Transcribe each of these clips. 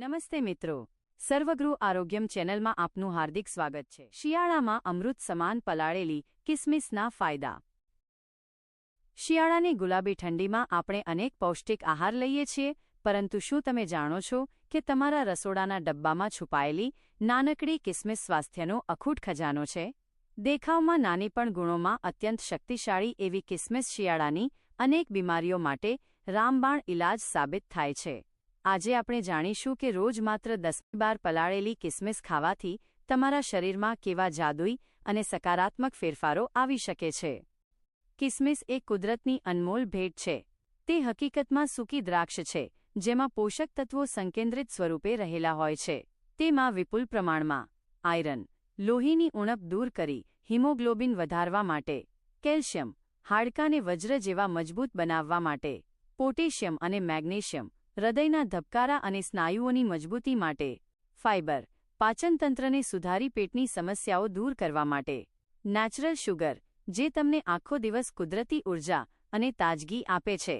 નમસ્તે મિત્રો. સર્વગૃહ આરોગ્યમ ચેનલમાં આપનું હાર્દિક સ્વાગત છે. શિયાળામાં અમૃત સમાન પલાળેલી કિસમિસના ફાયદા. શિયાળાની ગુલાબી ઠંડીમાં આપણે અનેક પૌષ્ટિક આહાર લઈએ છીએ, પરંતુ શું તમે જાણો છો કે તમારા રસોડાના ડબ્બામાં છુપાયેલી નાનકડી કિસમિસ સ્વાસ્થ્યનો અખૂટ ખજાનો છે? દેખાવમાં નાની પણ ગુણોમાં અત્યંત શક્તિશાળી એવી કિસમિસ શિયાળાની અનેક બીમારીઓ માટે રામબાણ ઇલાજ સાબિત થાય છે. આજે આપણે જાણીશું કે રોજ માત્ર દસ બાર પલાળેલી કિસમિસ ખાવાથી તમારા શરીરમાં કેવા જાદુઈ અને સકારાત્મક ફેરફારો આવી શકે છે. કિસમિસ એ કુદરતની અનમોલ ભેટ છે. તે હકીકતમાં સૂકી દ્રાક્ષ છે, જેમાં પોષક તત્વો સંકેન્દ્રિત સ્વરૂપે રહેલા હોય છે. તેમાં વિપુલ પ્રમાણમાં આયરન, લોહીની ઉણપ દૂર કરી, હિમોગ્લોબિન વધારવા માટે, કેલ્શિયમ, હાડકાને વજ્ર જેવા મજબૂત બનાવવા માટે, પોટેશિયમ અને મેગ્નેશિયમ હૃદયના ધબકારા અને સ્નાયુઓની મજબૂતી માટે. ફાઇબર પાચનતંત્રને સુધારી પેટની સમસ્યાઓ દૂર કરવા માટે. નેચરલ શુગર, જે તમને આખો દિવસ કુદરતી ઊર્જા અને તાજગી આપે છે.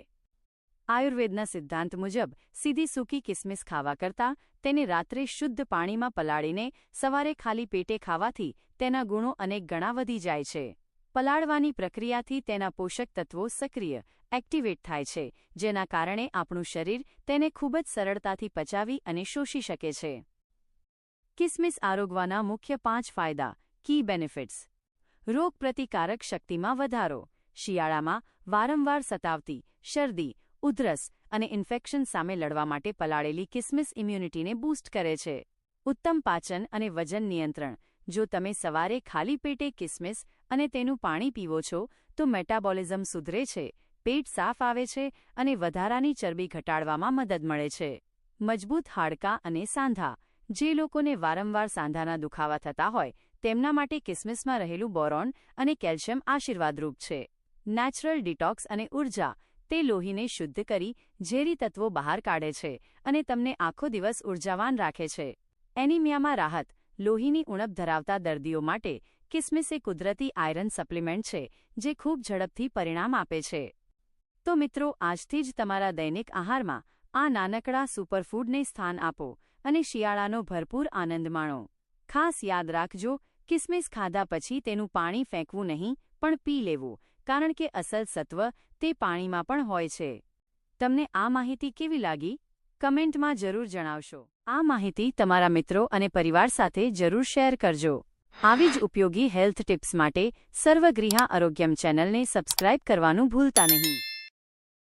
આયુર્વેદના સિદ્ધાંત મુજબ, સીધી સૂકી કિસમિસ ખાવા કરતાં તેને રાત્રે શુદ્ધ પાણીમાં પલાળીને સવારે ખાલી પેટે ખાવાથી તેના ગુણો અનેક ગણા વધી જાય છે. પલાળવાની પ્રક્રિયાથી તેના પોષક તત્વો સક્રિય, એક્ટિવેટ થાય છે, જેના કારણે આપણું શરીર તેને ખૂબ જ સરળતાથી પચાવી અને શોષી શકે છે. કિસમિસ આરોગવાના મુખ્ય પાંચ ફાયદા, કી બેનિફિટ્સ. રોગપ્રતિકારક શક્તિમાં વધારો. શિયાળામાં વારંવાર સતાવતી, શરદી, ઉધરસ અને ઇન્ફેક્શન સામે લડવા માટે પલાળેલી કિસમિસ ઇમ્યુનિટીને બૂસ્ટ કરે છે. ઉત્તમ પાચન અને વજન નિયંત્રણ. જો તમે સવારે ખાલી પેટે કિસમિસ અને તેનું પાણી પીવો છો, તો મેટાબોલિઝમ સુધરે છે, પેટ સાફ આવે છે અને વધારાની ચરબી ઘટાડવામાં મદદ મળે છે. મજબૂત હાડકાં અને સાંધા. જે લોકોને વારંવાર સાંધાના દુખાવા થતા હોય, તેમના માટે કિસમિસમાં રહેલું બોરોન અને કેલ્શિયમ આશીર્વાદરૂપ છે. નેચરલ ડિટોક્સ અને ઊર્જા. તે લોહીને શુદ્ધ કરી, ઝેરી તત્વો બહાર કાઢે છે અને તમને આખો દિવસ ઉર્જાવાન રાખે છે. એનિમિયામાં રાહત. લોહીની ઉણપ ધરાવતા દર્દીઓ માટે કિસમિસ એ કુદરતી આયરન સપ્લિમેન્ટ છે, જે ખૂબ ઝડપથી પરિણામ આપે છે. તો મિત્રો, આજથી જ તમારા દૈનિક આહારમાં આ નાનકડા સુપરફૂડને સ્થાન આપો અને શિયાળાનો ભરપૂર આનંદ માણો. ખાસ યાદ રાખજો, કિસમિસ ખાધા પછી તેનું પાણી ફેંકવું નહીં, પણ પી લેવું, કારણ કે અસલ સત્વ તે પાણીમાં પણ હોય છે. તમને આ માહિતી કેવી લાગી? કમેન્ટમાં જરૂર જણાવશો. આ માહિતી તમારા મિત્રો અને પરિવાર સાથે જરૂર શેર કરજો. આવી જ ઉપયોગી હેલ્થ ટિપ્સ માટે સર્વગૃહા આરોગ્યમ ચેનલને સબસ્ક્રાઇબ કરવાનું ભૂલતા નહીં.